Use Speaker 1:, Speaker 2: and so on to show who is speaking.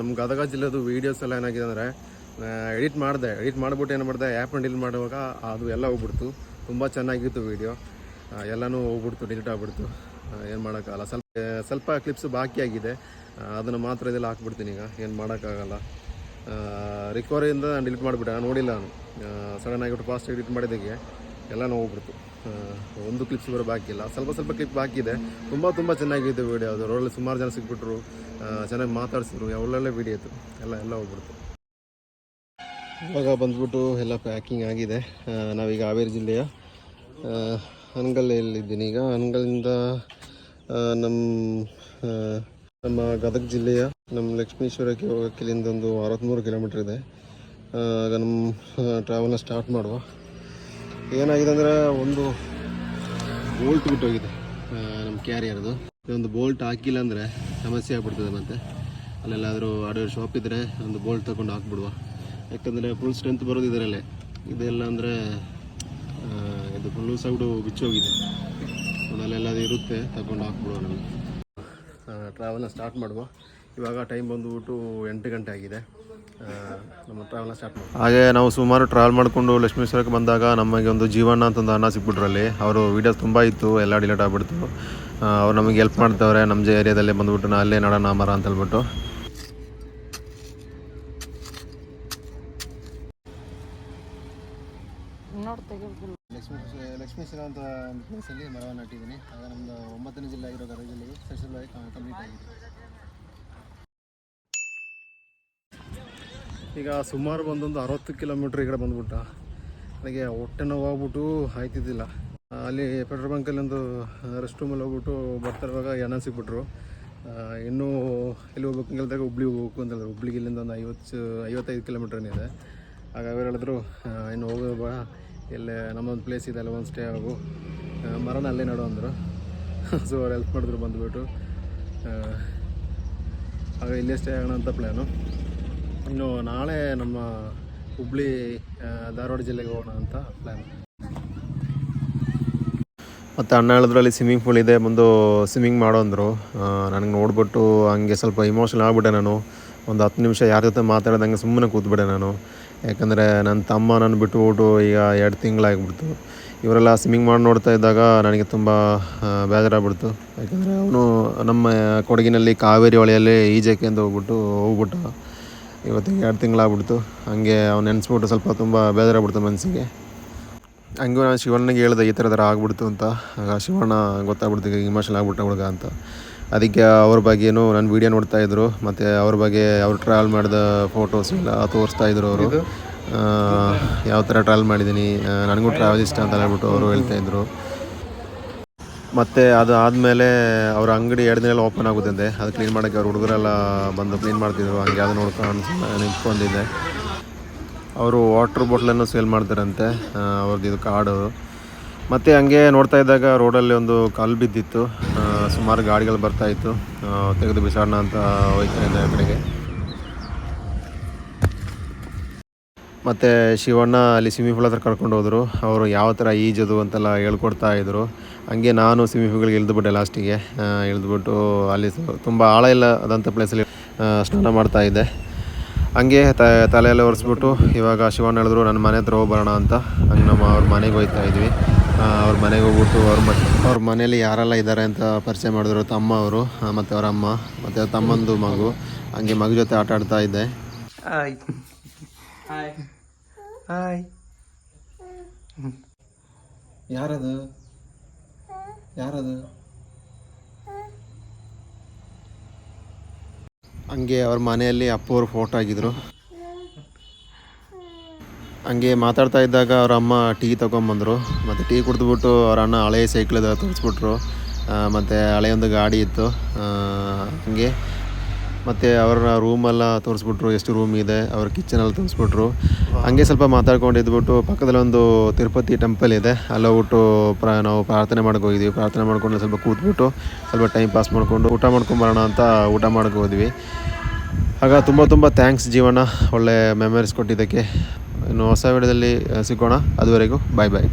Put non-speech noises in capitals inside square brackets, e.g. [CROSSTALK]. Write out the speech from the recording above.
Speaker 1: ನಮ್ಮ ಗದಗ ಜಿಲ್ಲೆದು ವೀಡಿಯೋಸ್ ಎಲ್ಲ ಏನಾಗಿದೆ ಅಂದರೆ ಎಡಿಟ್ ಮಾಡಿದೆ. ಎಡಿಟ್ ಮಾಡಿಬಿಟ್ಟು ಏನು ಮಾಡಿದೆ ಆ್ಯಪ್ನ ಡಿಲೀಟ್ ಮಾಡುವಾಗ ಅದು ಎಲ್ಲ ಹೋಗ್ಬಿಡ್ತು. ತುಂಬ ಚೆನ್ನಾಗಿತ್ತು ವೀಡಿಯೋ ಎಲ್ಲನೂ ಹೋಗ್ಬಿಡ್ತು ಡಿಲೀಟ್ ಆಗ್ಬಿಡ್ತು. ಏನು ಮಾಡೋಕ್ಕಾಗಲ್ಲ. ಸ್ವಲ್ಪ ಸ್ವಲ್ಪ ಕ್ಲಿಪ್ಸ್ ಬಾಕಿ ಆಗಿದೆ. ಅದನ್ನು ಮಾತ್ರ ಇದೆಲ್ಲ ಹಾಕ್ಬಿಡ್ತೀನಿ ಈಗ. ಏನು ಮಾಡೋಕ್ಕಾಗಲ್ಲ. ರಿಕವರಿಯಿಂದ ನಾನು ಡಿಲೀಟ್ ಮಾಡಿಬಿಟ್ಟೆ. ನೋಡಿಲ್ಲ ನಾನು. ಸಡನ್ ಆಗಿಬಿಟ್ಟು ಫಾಸ್ಟ್ ಎಡಿಟ್ ಮಾಡಿದ್ದಕ್ಕೆ ಎಲ್ಲನೂ ಹೋಗ್ಬಿಡ್ತು. ಒಂದು ಕ್ಲಿಪ್ಸ್ ಬರೋ ಬಾಕಿ ಇಲ್ಲ. ಸ್ವಲ್ಪ ಸ್ವಲ್ಪ ಕ್ಲಿಪ್ ಬಾಕಿ ಇದೆ. ತುಂಬ ತುಂಬ ಚೆನ್ನಾಗಿದೆ ವೀಡಿಯೋ ಅದು. ರೋಡಲ್ಲಿ ಸುಮಾರು ಜನ ಸಿಕ್ಬಿಟ್ರು. ಚೆನ್ನಾಗಿ ಮಾತಾಡಿಸಿದ್ರು. ಒಳ್ಳೊಳ್ಳೆ ವೀಡಿಯೋ ಇತ್ತು? ಎಲ್ಲ ಎಲ್ಲ ಹೋಗ್ಬಿಡ್ತು. ಇವಾಗ ಬಂದ್ಬಿಟ್ಟು ಎಲ್ಲ ಪ್ಯಾಕಿಂಗ್ ಆಗಿದೆ. ನಾವೀಗ ಹಾವೇರಿ ಜಿಲ್ಲೆಯ ಆ, ಹನಗಲ್ಲಲ್ಲಿದ್ದೀನಿ ಈಗ ಹನಗಲ್ಲಿಂದ ಆ, ನಮ್ಮ ನಮ್ಮ ಗದಗ ಜಿಲ್ಲೆಯ ನಮ್ಮ ಲಕ್ಷ್ಮೀಶ್ವರಕ್ಕೆ ಹೋಗೋಕ್ಕಿಲ್ಲಿಂದ ಒಂದು ಅರವತ್ತ್ಮೂರು ಕಿಲೋಮೀಟ್ರ್ ಇದೆ. ಆಗ ನಮ್ಮ ಟ್ರಾವೆಲ್ನ ಸ್ಟಾರ್ಟ್ ಮಾಡುವ. ಏನಾಗಿದೆ ಅಂದ್ರೆ ಒಂದು ಬೋಲ್ಟ್ ಬಿಟ್ಟೋಗಿದೆ ನಮ್ಮ ಕ್ಯಾರಿಯರ್ದು. ಒಂದು ಬೋಲ್ಟ್ ಹಾಕಿಲ್ಲ ಅಂದರೆ ಸಮಸ್ಯೆ ಆಗ್ಬಿಡ್ತದೆ ಮತ್ತೆ. ಅಲ್ಲೆಲ್ಲಾದರೂ ಆಡೋ ಶಾಪ್ ಇದ್ದರೆ ಒಂದು ಬೋಲ್ಟ್ ತಗೊಂಡು ಹಾಕ್ಬಿಡುವ. ಯಾಕಂದರೆ ಫುಲ್ ಸ್ಟ್ರೆಂತ್ ಬರೋದು ಇದರಲ್ಲೇ. ಇದೆಲ್ಲ ಅಂದರೆ ಇದು ಫುಲ್ ಸೌಡು ಬಿಚ್ಚೋಗಿದೆ. ಅದು ಇರುತ್ತೆ, ತಗೊಂಡು ಹಾಕ್ಬಿಡುವ ನಮಗೆ ಟ್ರಾವೆಲ್ನ ಸ್ಟಾರ್ಟ್ ಮಾಡುವ. ಇವಾಗ ಟೈಮ್ ಬಂದುಬಿಟ್ಟು ಎಂಟು ಗಂಟೆ ಆಗಿದೆ. ಹಾಗೆ ನಾವು ಸುಮಾರು ಟ್ರಾವೆಲ್ ಮಾಡಿಕೊಂಡು ಲಕ್ಷ್ಮೇಶ್ವರಕ್ಕೆ ಬಂದಾಗ ನಮಗೆ ಒಂದು ಜೀವನ ಅಂತ ಒಂದು ಅನ್ನ ಸಿಕ್ಬಿಟ್ರು ಅಲ್ಲಿ ಅವರು ವೀಡಿಯೋಸ್ ತುಂಬ ಇತ್ತು ಎಲ್ಲ ಡಿಲೇಟ್ ಆಗಿಬಿಡ್ತು. ಅವ್ರು ನಮಗೆ ಹೆಲ್ಪ್ ಮಾಡ್ತವ್ರೆ ನಮ್ಮ ಜ ಏರಿಯಾದಲ್ಲೇ ಬಂದುಬಿಟ್ಟು ನಾ ಅಲ್ಲೇ ನೋಡೋಣ ಮರ ಅಂತ ಹೇಳ್ಬಿಟ್ಟು. ಲಕ್ಷ್ಮೀಶ್ವರ ಅಂತ ಒಂದು ಪ್ಲೇಸಲ್ಲಿ ಮರವನ್ನು ನಟ್ಟಿದ್ದೀನಿ. ಆಗ ನಮ್ಮದು ಒಂಬತ್ತನೇ ಜಿಲ್ಲೆ ಆಗಿರೋ ಗದಗ ಜಿಲ್ಲೆಗೆ ಆಗಿ ಕಂಪ್ಲೀಟ್ ಆಗಿದೆ. ಈಗ ಸುಮಾರು ಬಂದೊಂದು ಅರವತ್ತು ಕಿಲೋಮೀಟ್ರ್ ಈ ಕಡೆ ಬಂದ್ಬಿಟ್ಟ. ನನಗೆ ಹೊಟ್ಟೆ ನೋವು ಹೋಗ್ಬಿಟ್ಟು ಆಯ್ತಿದ್ದಿಲ್ಲ. ಅಲ್ಲಿ ಪೆಟ್ರೋಲ್ ಬಂಕಲ್ಲಿ ಒಂದು ರೆಸ್ಟ್ ರೂಮಲ್ಲಿ ಹೋಗ್ಬಿಟ್ಟು ಬರ್ತಾ ಇರುವಾಗ ಎಣ್ಣೆ ಸಿಕ್ಬಿಟ್ರು. ಇನ್ನೂ ಎಲ್ಲಿ ಹೋಗ್ಬೇಕು ಹೇಳಿದಾಗ ಹುಬ್ಳಿ ಹೋಗ್ಬೇಕು ಅಂತ ಹೇಳಿದ್ರು. ಹುಬ್ಳಿಗೆ ಇಲ್ಲಿಂದ ಒಂದು ಐವತ್ತು, ಐವತ್ತೈದು ಕಿಲೋಮೀಟ್ರ್ ಇದೆ ಆಗ ಅವ್ರು ಹೇಳಿದ್ರು ಇನ್ನು ಹೋಗೋ ಬಾ ಎಲ್ಲೇ ನಮ್ಮೊಂದು ಪ್ಲೇಸ್ ಇದೆ, ಅಲ್ಲ ಒಂದು ಸ್ಟೇ ಆಗು. ಮರನ ಅಲ್ಲೇ ನಡು ಅಂದರು. ಸೊ [LAUGHS] ಅವ್ರು ಹೆಲ್ಪ್ ಮಾಡಿದ್ರು ಬಂದುಬಿಟ್ಟು. ಆಗ ಇಲ್ಲೇ ಸ್ಟೇ ಆಗೋಣ ಅಂತ ಪ್ಲ್ಯಾನು ಇನ್ನು ನಾಳೆ ನಮ್ಮ ಹುಬ್ಳಿ ಧಾರವಾಡ ಜಿಲ್ಲೆಗೆ ಹೋಗೋಣ ಅಂತ ಪ್ಲ್ಯಾನ್ ಮತ್ತು ಅಣ್ಣ ಹೇಳಿದ್ರು ಸ್ವಿಮ್ಮಿಂಗ್ ಪೂಲ್ ಇದೆ ಮುಂದೆ ಸ್ವಿಮ್ಮಿಂಗ್ ಮಾಡೋ ಅಂದರು ನನಗೆ ನೋಡ್ಬಿಟ್ಟು ಹಂಗೆ ಸ್ವಲ್ಪ ಇಮೋಷನಲ್ ಆಗಿಬಿಟ್ಟೆ ನಾನು. ಒಂದು ಹತ್ತು ನಿಮಿಷ ಯಾರ ಜೊತೆ ಮಾತಾಡ್ದಂಗೆ ಸುಮ್ಮನೆ ಕೂತ್ಬಿಟ್ಟೆ ನಾನು. ಯಾಕಂದರೆ ನನ್ನ ತಮ್ಮ ನಾನು ಬಿಟ್ಟುಬಿಟ್ಟು ಈಗ ಎರಡು ತಿಂಗಳಾಗ್ಬಿಡ್ತು. ಇವರೆಲ್ಲ ಸ್ವಿಮ್ಮಿಂಗ್ ಮಾಡಿ ನೋಡ್ತಾ ಇದ್ದಾಗ ನನಗೆ ತುಂಬ ಬೇಜಾರಾಗ್ಬಿಡ್ತು. ಯಾಕಂದರೆ ಅವನು ನಮ್ಮ ಕೊಡಗಿನಲ್ಲಿ ಕಾವೇರಿ ಹೊಳೆಯಲ್ಲಿ ಈಜಕ್ಕೆ ಅಂತ ಹೋಗ್ಬಿಟ್ಟು ಹೋಗ್ಬಿಟ್ಟ. ಇವತ್ತಿಗೆ ಎರಡು ತಿಂಗಳಾಗ್ಬಿಡ್ತು. ಹಾಗೆ ಅವ್ನು ನೆನೆಸ್ಬಿಟ್ಟು ಸ್ವಲ್ಪ ತುಂಬ ಬೇಜಾರಾಗ್ಬಿಡ್ತು ಮನಸ್ಸಿಗೆ ಹಂಗೂ ನಾನು ಶಿವಣ್ಣಗೆ ಹೇಳಿದೆ ಈ ಥರ ಥರ ಆಗ್ಬಿಡ್ತು ಅಂತ. ಆಗ ಶಿವಣ್ಣ ಗೊತ್ತಾಗ್ಬಿಡ್ತು ಈಗ ಇಮೋಷನಲ್ ಆಗ್ಬಿಟ್ಟ ಹುಡುಗ ಅಂತ. ಅದಕ್ಕೆ ಅವ್ರ ಬಗ್ಗೆನೂ ನಾನು ವೀಡಿಯೋ ನೋಡ್ತಾ ಇದ್ರು ಮತ್ತು ಅವ್ರ ಬಗ್ಗೆ ಅವ್ರು ಟ್ರಾವೆಲ್ ಮಾಡಿದ ಫೋಟೋಸ್ ಎಲ್ಲ ತೋರಿಸ್ತಾ ಇದ್ರು ಅವರು. ಯಾವ ಥರ ಟ್ರಾವೆಲ್ ಮಾಡಿದ್ದೀನಿ ನನಗೂ ಟ್ರಾವೆಲ್ ಇಷ್ಟ ಅಂತ ಹೇಳ್ಬಿಟ್ಟು ಅವರು ಹೇಳ್ತಾ ಇದ್ರು. ಮತ್ತು ಅದು ಆದಮೇಲೆ ಅವ್ರ ಅಂಗಡಿ ಎರಡು ದಿನ ಓಪನ್ ಆಗುತ್ತಂತೆ ಅದು. ಕ್ಲೀನ್ ಮಾಡೋಕ್ಕೆ ಅವ್ರ ಹುಡುಗರೆಲ್ಲ ಬಂದು ಕ್ಲೀನ್ ಮಾಡ್ತಿದ್ರು. ಹಂಗೆ ಅದು ನೋಡ್ಕೊಂಡು ನಿಂತ್ಕೊಂಡಿದ್ದೆ. ಅವರು ವಾಟ್ರ್ ಬಾಟ್ಲನ್ನು ಸೇಲ್ ಮಾಡ್ತಾರಂತೆ. ಅವ್ರದ್ದು ಇದು ಕಾಡು. ಮತ್ತು ಹಂಗೆ ನೋಡ್ತಾ ಇದ್ದಾಗ ರೋಡಲ್ಲಿ ಒಂದು ಕಲ್ಲು ಬಿದ್ದಿತ್ತು. ಸುಮಾರು ಗಾಡಿಗಳು ಬರ್ತಾ ಇತ್ತು. ತೆಗೆದು ಬಿಸಾಡೋಣ ಅಂತ ಹೋಯ್ತಾ ಇದ್ದೆ ಕಡೆಗೆ. ಮತ್ತು ಶಿವಣ್ಣ ಅಲ್ಲಿ ಸ್ವಿಮ್ಮಿಂಗ್ ಪೂಲ್ ಹತ್ರ ಕರ್ಕೊಂಡು ಹೋದರು. ಅವರು ಯಾವ ಥರ ಈಜದು ಅಂತೆಲ್ಲ ಹೇಳ್ಕೊಡ್ತಾ ಇದ್ದರು ಹಂಗೆ ನಾನು ಸ್ವಿಮ್ಮಿಂಗ್ ಪೂಲ್ಗೆ ಇಳಿದುಬಿಟ್ಟೆ ಲಾಸ್ಟಿಗೆ ಇಳಿದ್ಬಿಟ್ಟು ಅಲ್ಲಿ ತುಂಬ ಆಳ ಇಲ್ಲ ಅದಂಥ ಪ್ಲೇಸಲ್ಲಿ ಸ್ನಾನ ಮಾಡ್ತಾ ಇದ್ದೆ. ಹಂಗೆ ತ ತಲೆಯೆಲ್ಲ ಒರೆಸ್ಬಿಟ್ಟು ಇವಾಗ ಶಿವಣ್ಣ ಹೇಳಿದ್ರು ನನ್ನ ಮನೆ ಹತ್ರ ಹೋಗಿ ಬರೋಣ ಅಂತ. ಹಂಗೆ ನಮ್ಮ ಅವ್ರ ಮನೆಗೆ ಹೋಗ್ತಾ ಇದ್ವಿ. ಅವ್ರ ಮನೆಗೆ ಹೋಗ್ಬಿಟ್ಟು ಅವ್ರ ಮ ಅವ್ರ ಮನೇಲಿ ಯಾರೆಲ್ಲ ಇದ್ದಾರೆ ಅಂತ ಪರಿಚಯ ಮಾಡಿದ್ರು ತಮ್ಮ ಅವರು ಮತ್ತು ಅವ್ರ ಅಮ್ಮ ಮತ್ತು ಅವ್ರ ತಮ್ಮಂದು ಮಗು. ಹಂಗೆ ಮಗು ಜೊತೆ ಆಟ ಆಡ್ತಾ ಇದ್ದೆ.
Speaker 2: ಹಾಯ್ ಹಾಯ್ ಹಾಯ್
Speaker 1: ಯಾರದು? ಯಾರದು? ಹಂಗೆ ಅವ್ರ ಮನೆಯಲ್ಲಿ ಅಪ್ಪವ್ರ ಫೋಟೋ ಆಗಿದ್ರು. ಹಂಗೆ ಮಾತಾಡ್ತಾ ಇದ್ದಾಗ ಅವ್ರ ಅಮ್ಮ ಟೀ ತೊಗೊಂಬಂದರು. ಮತ್ತು ಟೀ ಕುಡಿದ್ಬಿಟ್ಟು ಅವ್ರ ಅಣ್ಣ ಹಳೆಯ ಸೈಕಲ್ ತೋರಿಸ್ಬಿಟ್ರು. ಮತ್ತು ಹಳೆಯೊಂದು ಗಾಡಿ ಇತ್ತು. ಹಂಗೆ ಮತ್ತು ಅವರ ರೂಮೆಲ್ಲ ತೋರಿಸ್ಬಿಟ್ರು, ಎಷ್ಟು ರೂಮ್ ಇದೆ, ಅವ್ರ ಕಿಚನೆಲ್ಲ ತೋರಿಸ್ಬಿಟ್ರು. ಹಂಗೆ ಸ್ವಲ್ಪ ಮಾತಾಡ್ಕೊಂಡು ಇದ್ಬಿಟ್ಟು ಪಕ್ಕದಲ್ಲಿ ಒಂದು ತಿರುಪತಿ ಟೆಂಪಲ್ ಇದೆ. ಅಲ್ಲಿ ಹೋಗ್ಬಿಟ್ಟು ಪ್ರ, ನಾವು ಪ್ರಾರ್ಥನೆ ಮಾಡಕ್ಕೆ ಹೋಗಿದ್ವಿ ಪ್ರಾರ್ಥನೆ ಮಾಡ್ಕೊಂಡು ಸ್ವಲ್ಪ ಕೂತ್ಬಿಟ್ಟು ಸ್ವಲ್ಪ ಟೈಮ್ ಪಾಸ್ ಮಾಡಿಕೊಂಡು ಊಟ ಮಾಡ್ಕೊಂಬರೋಣ ಅಂತ ಊಟ ಮಾಡಕ್ಕೆ ಹೋದ್ವಿ. ಆಗ ತುಂಬ ತುಂಬ ಥ್ಯಾಂಕ್ಸ್ ಜೀವನ, ಒಳ್ಳೆ ಮೆಮರೀಸ್ ಕೊಟ್ಟಿದ್ದಕ್ಕೆ. ಇನ್ನು ಹೊಸ ವಿಡಿಯೋದಲ್ಲಿ ಸಿಗೋಣ. ಅದುವರೆಗೂ ಬಾಯ್ ಬಾಯ್